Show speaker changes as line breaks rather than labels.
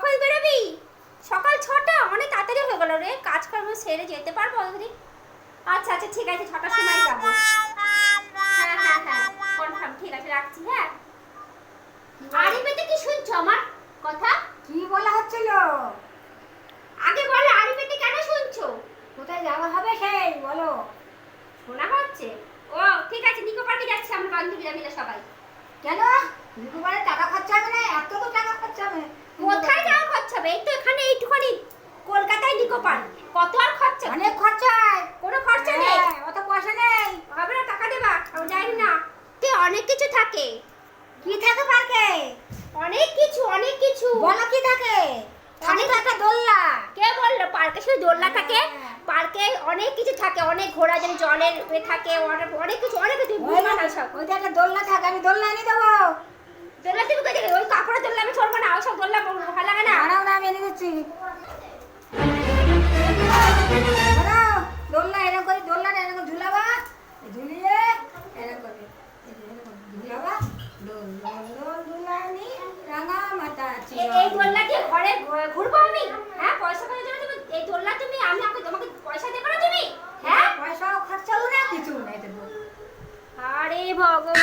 কখন বেরোবি? সকাল ছটা? অনেক তাড়াতাড়ি হয়ে গেল রে। কাজকর্ম সেরে যেতে পারব অতদিন আচ্ছা আচ্ছা ঠিক আছে ছটার সময় যাব। হ্যাঁ হ্যাঁ হ্যাঁ কনফার্ম ঠিক আছে রাখছি হ্যাঁ। আরে বেতে কি শুনছো আমার কথা?
কি বলা হচ্ছিল?
আগে বলো আরে বেতে কেন শুনছো?
কোথায় যাওয়া হবে সেই বলো।
শোনা হচ্ছে? ও ঠিক আছে নিকো পার্কে যাচ্ছি আমরা বান্ধবীরা মিলে সবাই।
কেন? দুবারে টাকা খরচা হবে না এত তো টাকা খরচা হবে
কোথায় যাওয়া খরচা হবে এই তো এখানে এইটুখানি কলকাতায় নিকো পার্ক কত আর খরচা?
অনেক খরচা।
কোনো খরচা নেই?
হ্যাঁ, অত পয়সা নেই।
হবে না টাকা দেবা আমি জানি না। তে অনেক কিছু থাকে।
কি থাকে পার্কে?
অনেক কিছু অনেক কিছু।
বলো কি থাকে? তো একটা দোল্লা
কে বলল? পার্কে শুধু দোলনা থাকে?
হ্যাঁ।
পার্কে অনেক কিছু থাকে। অনেক ঘোড়া যেন জলের থাকে অনেক অনেক কিছু অনেক কিছু।
ওই
বুঝবা না সব।
ওইটা একটা দোলনা থাকে আমি দোলনা এনে দেবো।
দোলনা তুমি কোথায় ওই কাপড়ের দোলনা আমি চলবো না। ওসব দোলনা
করছি। দোলনা এরকম করে দোলনাটা এরকম ঝুলাবা। ঝুলিয়ে এরকম করে ঘরে ঘুরবো আমি? হ্যাঁ
পয়সা এই দোলনা আমি তোমাকে পয়সা দেবো না তুমি? হ্যাঁ? পয়সা না কিছু আরে ভগবান